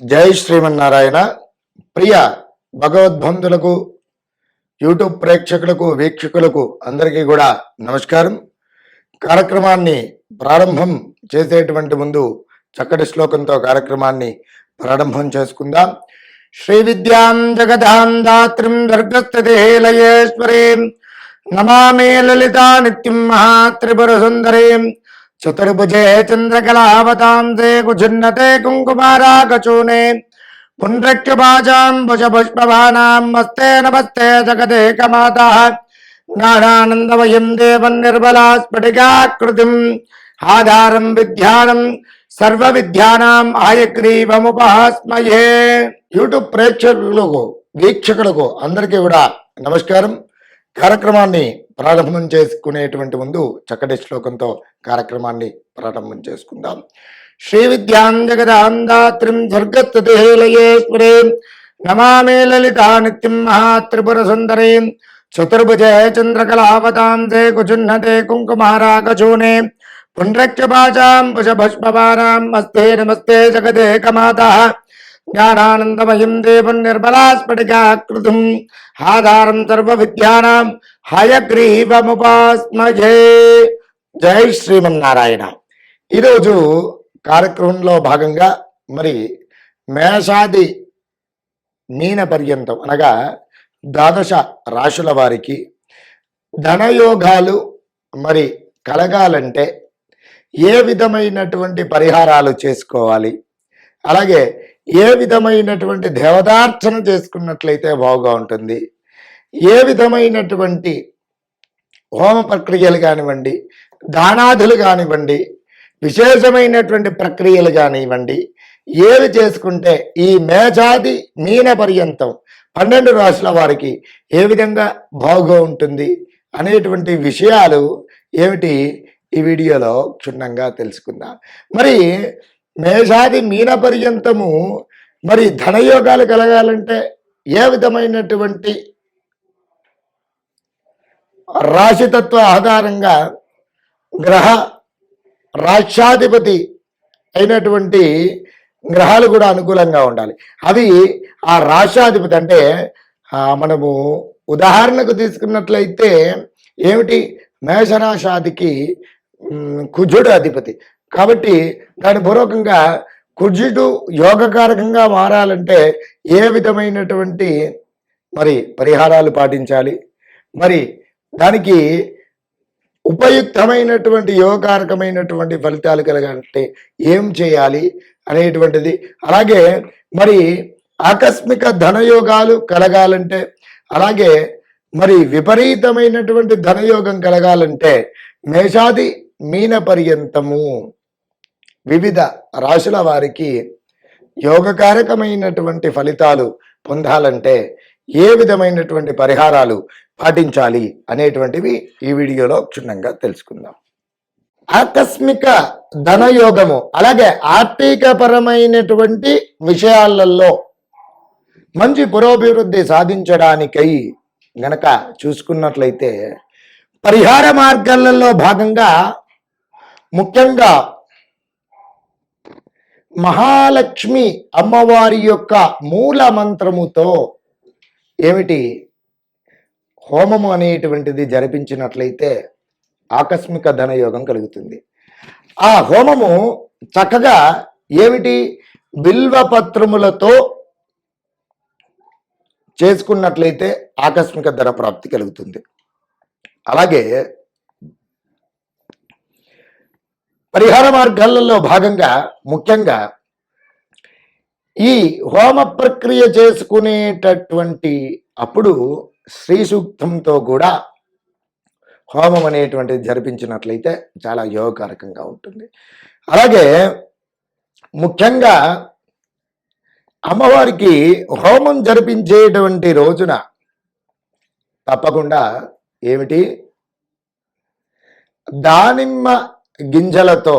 జై శ్రీమన్నారాయణ. ప్రియ భగవద్బంధులకు యూట్యూబ్ ప్రేక్షకులకు వీక్షకులకు అందరికీ కూడా నమస్కారం. కార్యక్రమాన్ని ప్రారంభం చేసేటువంటి ముందు చక్కటి శ్లోకంతో కార్యక్రమాన్ని ప్రారంభం చేసుకుందాం. శ్రీ విద్యాం జగదాం దాత్రిం నమామే లలితా నిత్యం మహాత్రిపుర సుందరీం చతుర్భుజే చంద్రకళావతాంసే కుచున్నతే కుంకుమారాగచూనే పుండ్రక్షపాచాం భుజపుష్పవానాం మస్తే నమస్తే జగదేకమాత జ్ఞానానందమయం దేవం నిర్మలా స్ఫటికాకృతిం ఆధారం విద్యానం సర్వ విద్యానాం ఆయగ్రీవముపహాస్మయే యూట్యూబ్ ప్రేక్షకులకు వీక్షకులకు అందరికీ కూడా నమస్కారం। కార్యక్రమాన్ని ప్రారంభం చేసుకునేటువంటి ముందు చక్కటి శ్లోకంతో కార్యక్రమాన్ని ప్రారంభం చేసుకుందాం. శ్రీ విద్యాం జగదాం దాత్రిం స్వర్గస్థితిలయేశ్వరే లలితా నిత్యం మహాత్రిపుర సుందరీం. చతుర్భుజే చంద్రకళావతాంసే కుచున్నతే కుంకుమారాగచూనే పుండ్రక్షపాచాం పుషభుష్పవానాం మస్తే నమస్తే జగదేకమాత. జ్ఞానానందమయం దేవం నిర్మలాస్ఫటికాకృతిం ఆధారం సర్వ విద్యానాం హయగ్రీవముపాస్మజే జై శ్రీమన్నారాయణ ఈరోజు కార్యక్రమంలో భాగంగా మరి మేషాది మీన పర్యంతం అనగా ద్వాదశ రాశుల వారికి ధనయోగాలు మరి కలగాలంటే ఏ విధమైనటువంటి పరిహారాలు చేసుకోవాలి? అలాగే ఏ విధమైనటువంటి దేవతార్చన చేసుకున్నట్లయితే బాగుగా ఉంటుంది. ఏ విధమైనటువంటి హోమ ప్రక్రియలు కానివ్వండి దానాదులు కానివ్వండి విశేషమైనటువంటి ప్రక్రియలు కానివ్వండి ఏవి చేసుకుంటే ఈ మేజాది మీన పర్యంతం పన్నెండు రాశుల వారికి ఏ విధంగా బాగుగా ఉంటుంది అనేటువంటి విషయాలు ఏమిటి? ఈ వీడియోలో క్షుణ్ణంగా తెలుసుకుందాం. మరి మేషాది మీన పర్యంతము మరి ధనయోగాలు కలగాలంటే ఏ విధమైనటువంటి రాశితత్వ ఆధారంగా గ్రహ రాష్ట్రాధిపతి అయినటువంటి గ్రహాలు కూడా అనుకూలంగా ఉండాలి. అవి ఆ రాష్ట్రాధిపతి అంటే మనము ఉదాహరణకు తీసుకున్నట్లయితే ఏమిటి? మేషరాశాదికి కుజుడు అధిపతి. కాబట్టి దాని పూర్వకంగా కుజుడు యోగకారకంగా మారాలంటే ఏ విధమైనటువంటి మరి పరిహారాలు పాటించాలి? మరి దానికి ఉపయుక్తమైనటువంటి యోగకారకమైనటువంటి ఫలితాలు కలగాలంటే ఏం చేయాలి అనేటువంటిది. అలాగే మరి ఆకస్మిక ధనయోగాలు కలగాలంటే అలాగే మరి విపరీతమైనటువంటి ధనయోగం కలగాలంటే మేషాది మీన పర్యంతము వివిధ రాశుల వారికి యోగకారకమైనటువంటి ఫలితాలు పొందాలంటే ఏ విధమైనటువంటి పరిహారాలు పాటించాలి అనేటువంటివి ఈ వీడియోలో క్షుణ్ణంగా తెలుసుకుందాం. ఆకస్మిక ధనయోగము అలాగే ఆర్థిక పరమైనటువంటి విషయాలలో మంచి పురోభివృద్ధి సాధించడానికై గనక చూసుకున్నట్లయితే పరిహార మార్గాలలో భాగంగా ముఖ్యంగా మహాలక్ష్మి అమ్మవారి యొక్క మూల మంత్రముతో ఏమిటి? హోమము అనేటువంటిది జరిపించినట్లయితే ఆకస్మిక ధనయోగం కలుగుతుంది. ఆ హోమము చక్కగా ఏమిటి? బిల్వపత్రములతో చేసుకున్నట్లయితే ఆకస్మిక ధన ప్రాప్తి కలుగుతుంది. అలాగే పరిహార మార్గాలలో భాగంగా ముఖ్యంగా ఈ హోమ ప్రక్రియ చేసుకునేటటువంటి అప్పుడు శ్రీ సూక్తంతో కూడా హోమం అనేటువంటిది జరిపించినట్లయితే చాలా యోగకారకంగా ఉంటుంది. అలాగే ముఖ్యంగా అమ్మవారికి హోమం జరిపించేటువంటి రోజున తప్పకుండా ఏమిటి? దానిమ్మ గింజలతో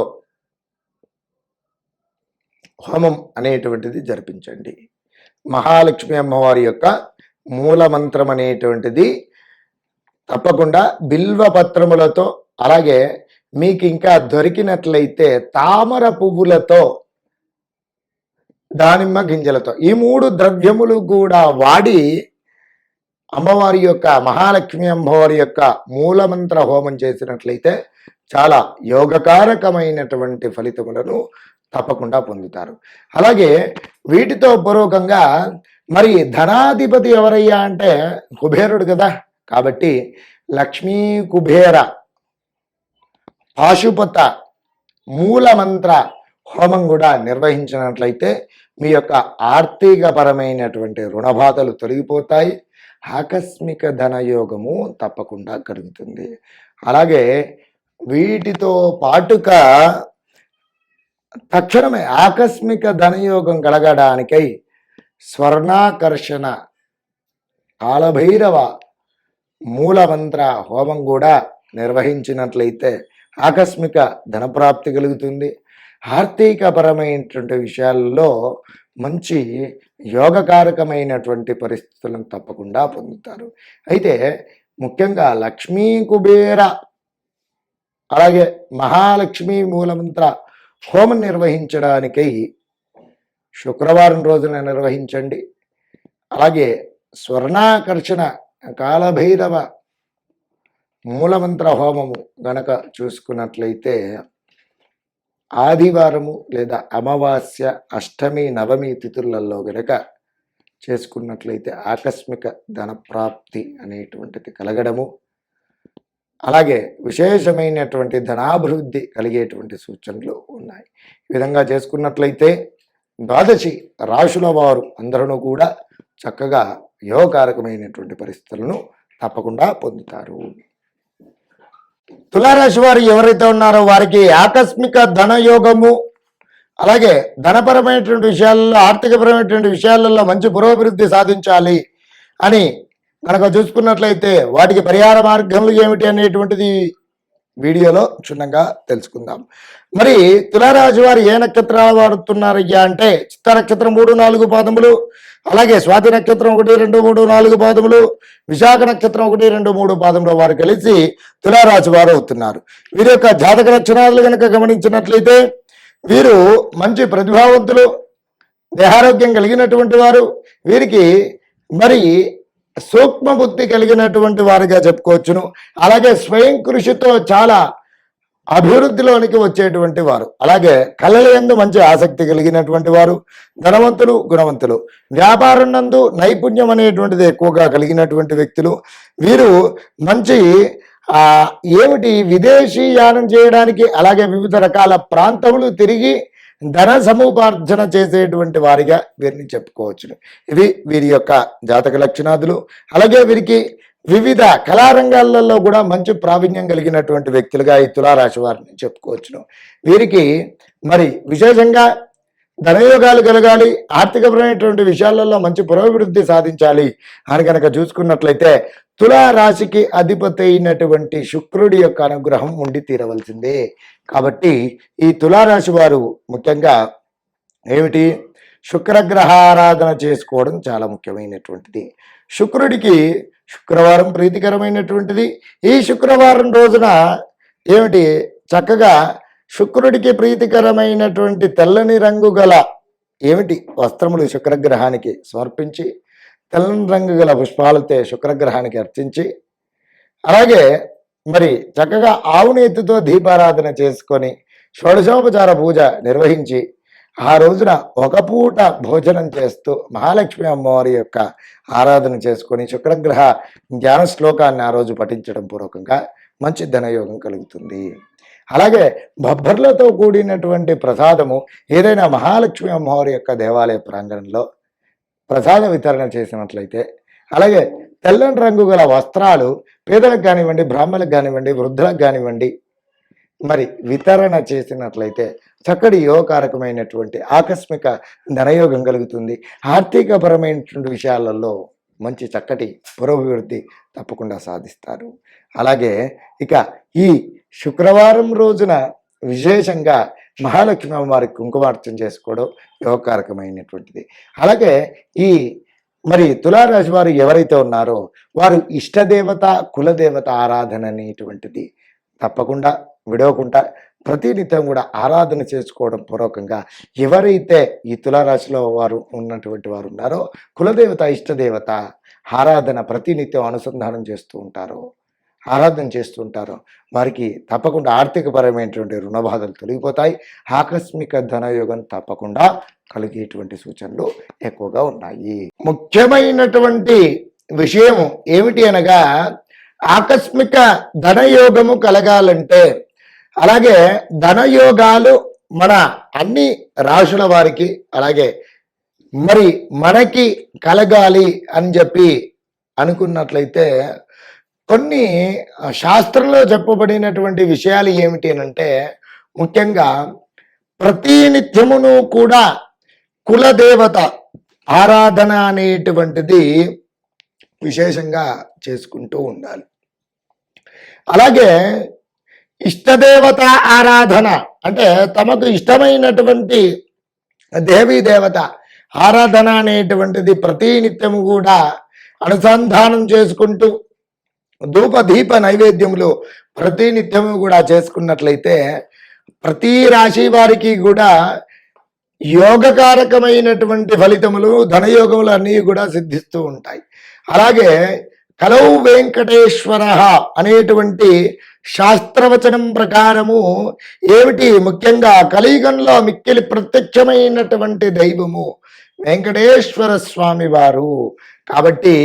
హోమం అనేటువంటిది జరిపించండి. మహాలక్ష్మి అమ్మవారి యొక్క మూల మంత్రం అనేటువంటిది తప్పకుండా బిల్వ పత్రములతో అలాగే మీకు ఇంకా దొరికినట్లయితే తామర పువ్వులతో దానిమ్మ గింజలతో ఈ మూడు ద్రవ్యములు కూడా వాడి అమ్మవారి యొక్క మహాలక్ష్మి అమ్మవారి యొక్క మూలమంత్ర హోమం చేసినట్లయితే చాలా యోగకారకమైనటువంటి ఫలితములను తప్పకుండా పొందుతారు. అలాగే వీటితో పూర్వకంగా మరి ధనాధిపతి ఎవరయ్యా అంటే కుబేరుడు కదా. కాబట్టి లక్ష్మీ కుబేర పాశుపత మూలమంత్ర హోమం కూడా నిర్వహించినట్లయితే మీ యొక్క ఆర్థికపరమైనటువంటి రుణబాధలు తొలగిపోతాయి. ఆకస్మిక ధనయోగము తప్పకుండా కలుగుతుంది. అలాగే వీటితో పాటుగా తక్షణమే ఆకస్మిక ధనయోగం కలగడానికై స్వర్ణాకర్షణ కాలభైరవ మూలమంత్ర హోమం కూడా నిర్వహించినట్లయితే ఆకస్మిక ధనప్రాప్తి కలుగుతుంది. ఆర్థికపరమైనటువంటి విషయాల్లో మంచి యోగకారకమైనటువంటి పరిస్థితులను తప్పకుండా పొందుతారు. అయితే ముఖ్యంగా లక్ష్మీ కుబేర అలాగే మహాలక్ష్మి మూలమంత్ర హోమం నిర్వహించడానికై శుక్రవారం రోజున నిర్వహించండి. అలాగే స్వర్ణాకర్షణ కాలభైరవ మూలమంత్ర హోమము గనక చూసుకున్నట్లయితే ఆదివారము లేదా అమావాస్య అష్టమి నవమి తిథులలో గనక చేసుకున్నట్లయితే ఆకస్మిక ధనప్రాప్తి అనేటువంటిది కలగడము. అలాగే విశేషమైనటువంటి ధనాభివృద్ధి కలిగేటువంటి సూచనలు ఉన్నాయి. ఈ విధంగా చేసుకున్నట్లయితే ద్వాదశి రాశుల వారు అందరూ కూడా చక్కగా యోగకారకమైనటువంటి పరిస్థితులను తప్పకుండా పొందుతారు. తులారాశి వారు ఎవరైతే ఉన్నారో వారికి ఆకస్మిక ధనయోగము అలాగే ధనపరమైనటువంటి విషయాలలో ఆర్థికపరమైనటువంటి విషయాలలో మంచి పురోభివృద్ధి సాధించాలి అని కనుక చూసుకున్నట్లయితే వాటికి పరిహార మార్గములు ఏమిటి అనేటువంటిది వీడియోలో క్షుణ్ణంగా తెలుసుకుందాం. మరి తులారాశి వారు ఏ నక్షత్రాలు వాడుతున్నారయ్యా అంటే చిత్త నక్షత్రం మూడు నాలుగు పాదములు అలాగే స్వాతి నక్షత్రం ఒకటి రెండు మూడు నాలుగు పాదములు విశాఖ నక్షత్రం ఒకటి రెండు మూడు పాదములు వారు కలిసి తులారాశి వారు అవుతున్నారు. వీరి యొక్క జాతక లక్షణాలు కనుక గమనించినట్లయితే వీరు మంచి ప్రతిభావంతులు దేహారోగ్యం కలిగినటువంటి వారు వీరికి మరి సూక్ష్మ బుద్ధి కలిగినటువంటి వారిగా చెప్పుకోవచ్చును. అలాగే స్వయం కృషితో చాలా అభివృద్ధిలోనికి వచ్చేటువంటి వారు. అలాగే కళల యందు మంచి ఆసక్తి కలిగినటువంటి వారు ధనవంతులు గుణవంతులు. వ్యాపారం నందు నైపుణ్యం అనేటువంటిది ఎక్కువగా కలిగినటువంటి వ్యక్తులు. వీరు మంచి ఏమిటి విదేశీ యానం చేయడానికి అలాగే వివిధ రకాల ప్రాంతములు తిరిగి ధన సముపార్జన చేసేటువంటి వారిగా వీరిని చెప్పుకోవచ్చును. ఇవి వీరి యొక్క జాతక లక్షణాదులు. అలాగే వీరికి వివిధ కళారంగాలలో కూడా మంచి ప్రావీణ్యం కలిగినటువంటి వ్యక్తులుగా ఈ తులారాశి వారిని చెప్పుకోవచ్చును. వీరికి మరి విశేషంగా ధనయోగాలు కలగాలి ఆర్థికపరమైనటువంటి విషయాలలో మంచి పురోభివృద్ధి సాధించాలి అని కనుక చూసుకున్నట్లయితే తులారాశికి అధిపతి అయినటువంటి శుక్రుడి యొక్క అనుగ్రహం ఉండి తీరవలసిందే. కాబట్టి ఈ తులారాశి వారు ముఖ్యంగా ఏమిటి? శుక్రగ్రహారాధన చేసుకోవడం చాలా ముఖ్యమైనటువంటిది. శుక్రుడికి శుక్రవారం ప్రీతికరమైనటువంటిది. ఈ శుక్రవారం రోజున ఏమిటి? చక్కగా శుక్రుడికి ప్రీతికరమైనటువంటి తెల్లని రంగు గల ఏమిటి? వస్త్రములు శుక్రగ్రహానికి సమర్పించి తెల్లని రంగు గల పుష్పాలతో శుక్రగ్రహానికి అర్చించి అలాగే మరి చక్కగా ఆవునేతితో దీపారాధన చేసుకొని షోడశోపచార పూజ నిర్వహించి ఆ రోజున ఒక పూట భోజనం చేస్తూ మహాలక్ష్మి అమ్మవారి యొక్క ఆరాధన చేసుకొని శుక్రగ్రహ జ్ఞాన శ్లోకాన్ని ఆ రోజు పఠించడం పూర్వకంగా మంచి ధనయోగం కలుగుతుంది. అలాగే బొబ్బర్లతో కూడినటువంటి ప్రసాదము ఏదైనా మహాలక్ష్మి అమ్మవారి యొక్క దేవాలయ ప్రాంగణంలో ప్రసాద వితరణ చేసినట్లయితే అలాగే తెల్లని రంగు గల వస్త్రాలు పేదలకు కానివ్వండి బ్రాహ్మణులకు కానివ్వండి వృద్ధులకు కానివ్వండి మరి వితరణ చేసినట్లయితే చక్కటి యోగకారకమైనటువంటి ఆకస్మిక ధనయోగం కలుగుతుంది. ఆర్థికపరమైనటువంటి విషయాలలో మంచి చక్కటి పురోభివృద్ధి తప్పకుండా సాధిస్తారు. అలాగే ఇక ఈ శుక్రవారం రోజున విశేషంగా మహాలక్ష్మి అమ్మవారికి కుంకుమార్చన చేసుకోవడం యోగకారకమైనటువంటిది. అలాగే ఈ మరి తులారాశి వారు ఎవరైతే ఉన్నారో వారు ఇష్టదేవత కులదేవత ఆరాధన అనేటువంటిది తప్పకుండా విడవకుండా ప్రతినిత్యం కూడా ఆరాధన చేసుకోవడం పూర్వకంగా ఎవరైతే ఈ తులారాశిలో వారు ఉన్నటువంటి వారు ఉన్నారో కులదేవత ఇష్టదేవత ఆరాధన ప్రతినిత్యం అనుసంధానం చేస్తూ ఉంటారో ఆరాధన చేస్తుంటారు. వారికి తప్పకుండా ఆర్థికపరమైనటువంటి రుణ బాధలు తొలగిపోతాయి. ఆకస్మిక ధనయోగం తప్పకుండా కలిగేటువంటి సూచనలు ఎక్కువగా ఉన్నాయి. ముఖ్యమైనటువంటి విషయం ఏమిటి అనగా ఆకస్మిక ధనయోగము కలగాలంటే అలాగే ధనయోగాలు మన అన్ని రాశుల వారికి అలాగే మరి మనకి కలగాలి అని చెప్పి అనుకున్నట్లయితే కొన్ని శాస్త్రంలో చెప్పబడినటువంటి విషయాలు ఏమిటి అంటే ముఖ్యంగా ప్రతినిత్యమును కూడా కులదేవత ఆరాధన అనేటువంటిది విశేషంగా చేసుకుంటూ ఉండాలి. అలాగే ఇష్టదేవత ఆరాధన అంటే తమకు ఇష్టమైనటువంటి దేవీ దేవత ఆరాధన అనేటువంటిది ప్రతినిత్యము కూడా అనుసంధానం చేసుకుంటూ ధూప దీప నైవేద్యములు ప్రతినిత్యము కూడా చేసుకున్నట్లయితే ప్రతి రాశి వారికి కూడా యోగకారకమైనటువంటి ఫలితములు ధనయోగములు అన్నీ కూడా సిద్ధిస్తూ ఉంటాయి. అలాగే కలౌ వెంకటేశ్వర అనేటువంటి శాస్త్రవచనం ప్రకారము ఏమిటి? ముఖ్యంగా కలియుగంలో మిక్కిలి ప్రత్యక్షమైనటువంటి దైవము వెంకటేశ్వర స్వామి వారు. కాబట్టి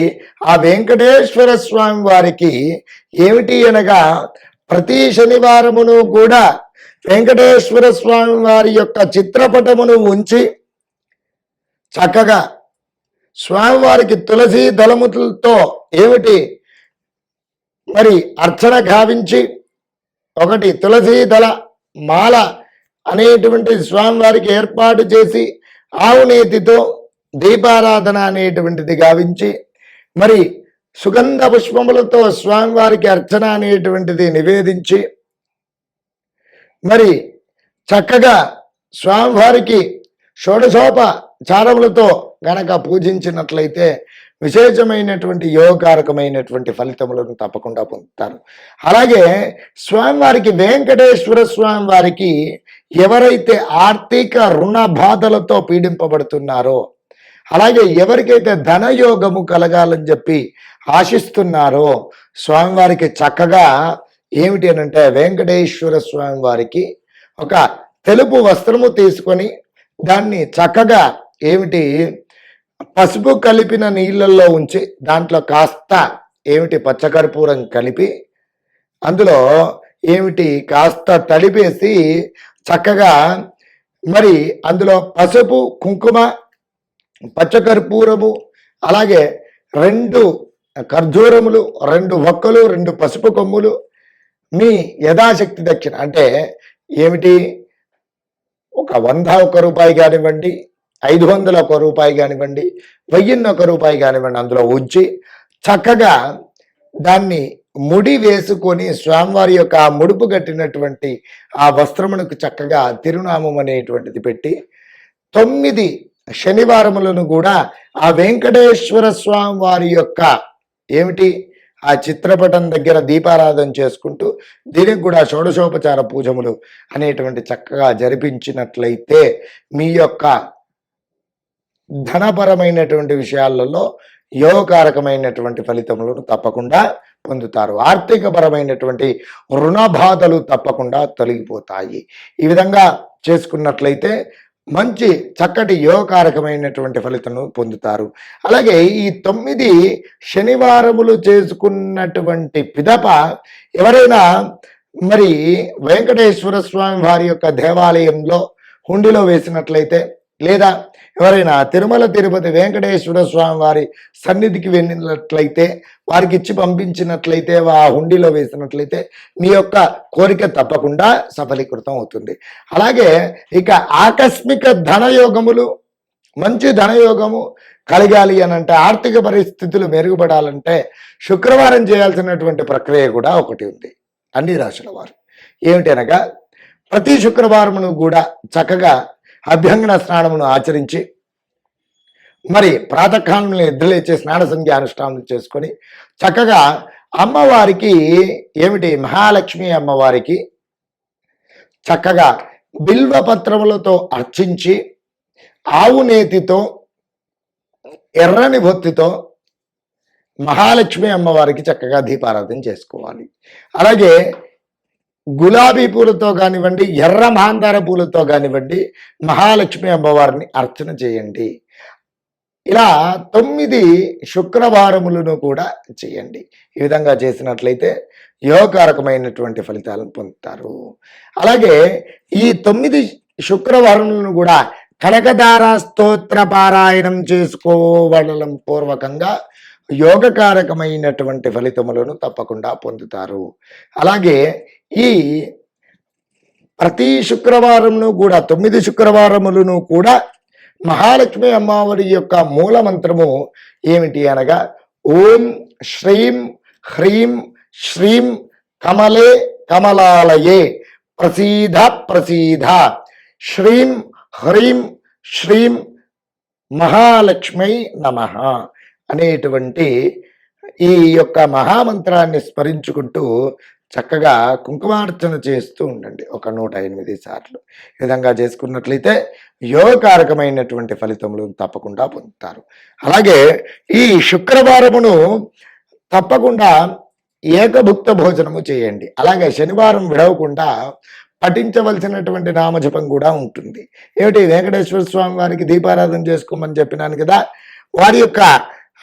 ఆ వెంకటేశ్వర స్వామి వారికి ఏమిటి అనగా ప్రతి శనివారమును కూడా వెంకటేశ్వర స్వామి వారి యొక్క చిత్రపటమును ఉంచి చక్కగా స్వామివారికి తులసి దళములతో ఏమిటి మరి అర్చన గావించి ఒకటి తులసి దళ మాల అనేటువంటి స్వామివారికి ఏర్పాటు చేసి ఆవునేతితో దీపారాధన అనేటువంటిది గావించి మరి సుగంధ పుష్పములతో స్వామివారికి అర్చన అనేటువంటిది నివేదించి మరి చక్కగా స్వామివారికి షోడశోప చారములతో గనక పూజించినట్లయితే విశేషమైనటువంటి యోగకారకమైనటువంటి ఫలితములను తప్పకుండా పొందుతారు. అలాగే స్వామివారికి వెంకటేశ్వర స్వామి వారికి ఎవరైతే ఆర్థిక రుణ బాధలతో పీడింపబడుతున్నారో అలాగే ఎవరికైతే ధనయోగము కలగాలని చెప్పి ఆశిస్తున్నారో స్వామివారికి చక్కగా ఏమిటి అని అంటే వెంకటేశ్వర స్వామి వారికి ఒక తెలుపు వస్త్రము తీసుకొని దాన్ని చక్కగా ఏమిటి పసుపు కలిపిన నీళ్ళల్లో ఉంచి దాంట్లో కాస్త ఏమిటి పచ్చకర్పూరం కలిపి అందులో ఏమిటి కాస్త తడిపేసి చక్కగా మరి అందులో పసుపు కుంకుమ పచ్చకర్పూరము అలాగే రెండు ఖర్జూరములు రెండు ఒక్కలు రెండు పసుపు కొమ్ములు మీ యథాశక్తి దక్షిణ. అంటే ఏమిటి? ఒక వంద ఒక రూపాయి కానివ్వండి ఐదు వందల ఒక రూపాయి కానివ్వండి వెయ్యిన్న ఒక రూపాయి కానివ్వండి అందులో ఉంచి చక్కగా దాన్ని ముడి వేసుకొని స్వామివారి యొక్క ఆ ముడుపు కట్టినటువంటి ఆ వస్త్రమునకు చక్కగా తిరునామం అనేటువంటిది పెట్టి తొమ్మిది శనివారములను కూడా ఆ వెంకటేశ్వర స్వామి వారి యొక్క ఏమిటి? ఆ చిత్రపటం దగ్గర దీపారాధన చేసుకుంటూ దీనికి కూడా షోడశోపచార పూజములు అనేటువంటి చక్కగా జరిపించినట్లయితే మీ యొక్క ధనపరమైనటువంటి విషయాలలో యోగకారకమైనటువంటి ఫలితములను తప్పకుండా పొందుతారు. ఆర్థికపరమైనటువంటి రుణ బాధలు తప్పకుండా తొలగిపోతాయి. ఈ విధంగా చేసుకున్నట్లయితే మంచి చక్కటి యోగకారకమైనటువంటి ఫలితం పొందుతారు. అలాగే ఈ తొమ్మిది శనివారములు చేసుకున్నటువంటి పిదప ఎవరైనా మరి వెంకటేశ్వర స్వామి వారి యొక్క దేవాలయంలో హుండిలో వేసినట్లయితే లేదా ఎవరైనా తిరుమల తిరుపతి వెంకటేశ్వర స్వామి వారి సన్నిధికి వెళ్ళినట్లయితే వారికి ఇచ్చి పంపించినట్లయితే ఆ హుండీలో వేసినట్లయితే మీ యొక్క కోరిక తప్పకుండా సఫలీకృతం అవుతుంది. అలాగే ఇక ఆకస్మిక ధనయోగములు మంచి ధనయోగము కలగాలి అని అంటే ఆర్థిక పరిస్థితులు మెరుగుపడాలంటే శుక్రవారం చేయాల్సినటువంటి ప్రక్రియ కూడా ఒకటి ఉంది. అన్ని రాశుల వారు. ఏమిటనగా ప్రతి శుక్రవారమును కూడా చక్కగా అభ్యంగన స్నానమును ఆచరించి మరి ప్రాతకాలంలో నిద్రలేచే స్నాన సంధ్య అనుష్ఠానం చేసుకొని చక్కగా అమ్మవారికి ఏమిటి మహాలక్ష్మి అమ్మవారికి చక్కగా బిల్వ పత్రములతో అర్చించి ఆవు నేతితో ఎర్రని బొత్తితో మహాలక్ష్మి అమ్మవారికి చక్కగా దీపారాధన చేసుకోవాలి. అలాగే గులాబీ పూలతో కానివ్వండి ఎర్ర మాందార పూలతో కానివ్వండి మహాలక్ష్మి అమ్మవారిని అర్చన చేయండి. ఇలా తొమ్మిది శుక్రవారములను కూడా చేయండి. ఈ విధంగా చేసినట్లయితే యోగకారకమైనటువంటి ఫలితాలను పొందుతారు. అలాగే ఈ తొమ్మిది శుక్రవారములను కూడా కనకదార స్తోత్ర పారాయణం చేసుకోవడం పూర్వకంగా యోగకారకమైనటువంటి ఫలితములను తప్పకుండా పొందుతారు. అలాగే ఈ ప్రతి శుక్రవారమును కూడా తొమ్మిది శుక్రవారములను కూడా మహాలక్ష్మి అమ్మవారి యొక్క మూల మంత్రము ఏమిటి అనగా ఓం శ్రీం హ్రీం శ్రీం కమలే కమలాలయే ప్రసీద ప్రసీద. శ్రీం హ్రీం శ్రీం మహాలక్ష్మై నమ. అనేటువంటి ఈ యొక్క మహామంత్రాన్ని స్మరించుకుంటూ చక్కగా కుంకుమార్చన చేస్తూ ఉండండి ఒక నూట ఎనిమిది సార్లు. ఈ విధంగా చేసుకున్నట్లయితే యోగకారకమైనటువంటి ఫలితములు తప్పకుండా పొందుతారు. అలాగే ఈ శుక్రవారమును తప్పకుండా ఏకభుక్త భోజనము చేయండి. అలాగే శనివారం విడవకుండా పఠించవలసినటువంటి నామజపం కూడా ఉంటుంది. ఏమిటి? వెంకటేశ్వర స్వామి వారికి దీపారాధన చేసుకోమని చెప్పినాను కదా? వారి యొక్క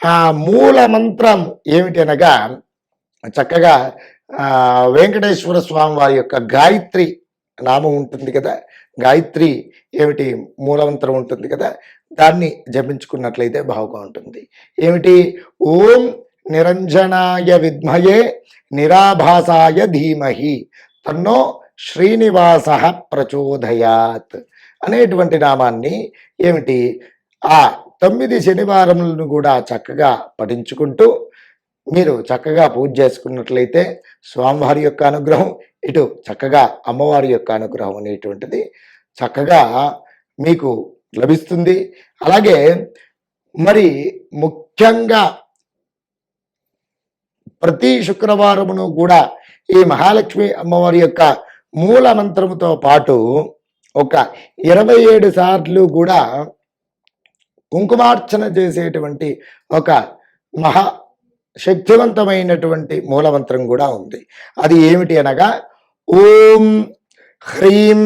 ఆ మూల మంత్రం ఏమిటి అనగా చక్కగా వెంకటేశ్వర స్వామి వారి యొక్క గాయత్రి నామం ఉంటుంది కదా గాయత్రి ఏమిటి మూలమంత్రం ఉంటుంది కదా దాన్ని జపించుకున్నట్లయితే బాగా ఉంటుంది. ఏమిటి? ఓం నిరంజనాయ విద్మయే నిరాభాసాయ ధీమహి తన్నో శ్రీనివాస ప్రచోదయాత్ అనేటువంటి నామాన్ని ఏమిటి? ఆ తొమ్మిది శనివారములను కూడా చక్కగా పఠించుకుంటూ మీరు చక్కగా పూజ చేసుకున్నట్లయితే స్వామివారి యొక్క అనుగ్రహం ఇటు చక్కగా అమ్మవారి యొక్క అనుగ్రహం అనేటువంటిది చక్కగా మీకు లభిస్తుంది. అలాగే మరి ముఖ్యంగా ప్రతి శుక్రవారమును కూడా ఈ మహాలక్ష్మి అమ్మవారి యొక్క మూల మంత్రముతో పాటు ఒక ఇరవై ఏడు సార్లు కూడా కుంకుమార్చన చేసేటువంటి ఒక మహా శక్తివంతమైనటువంటి మూలమంత్రం కూడా ఉంది. అది ఏమిటి అనగా ఓం హ్రీం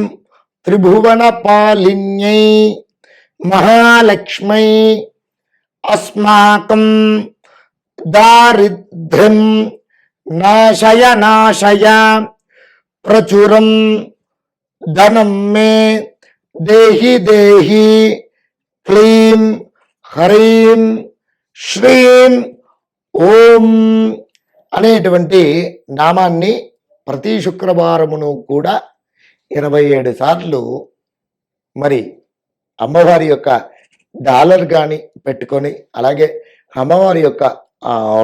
త్రిభువన పాలిన్యై మహాలక్ష్మై అస్మాకం దారిద్ర్యం నాశయ నాశయ ప్రచురం ధనం మే దేహి దేహి క్లీం హరీం శ్రీం ఓం అనేటువంటి నామాన్ని ప్రతి శుక్రవారమును కూడా ఇరవై ఏడు సార్లు మరి అమ్మవారి యొక్క డాలర్ కానీ పెట్టుకొని అలాగే అమ్మవారి యొక్క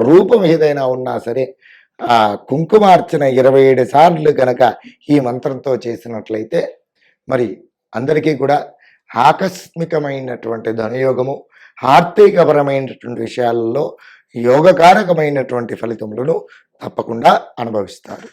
రూపం ఏదైనా ఉన్నా సరే ఆ కుంకుమార్చన ఇరవై ఏడు సార్లు గనక ఈ మంత్రంతో చేసినట్లయితే మరి అందరికీ కూడా ఆకస్మికమైనటువంటి ధనయోగము ఆర్థికపరమైనటువంటి విషయాలలో యోగకారకమైనటువంటి ఫలితములను తప్పకుండా అనుభవిస్తారు.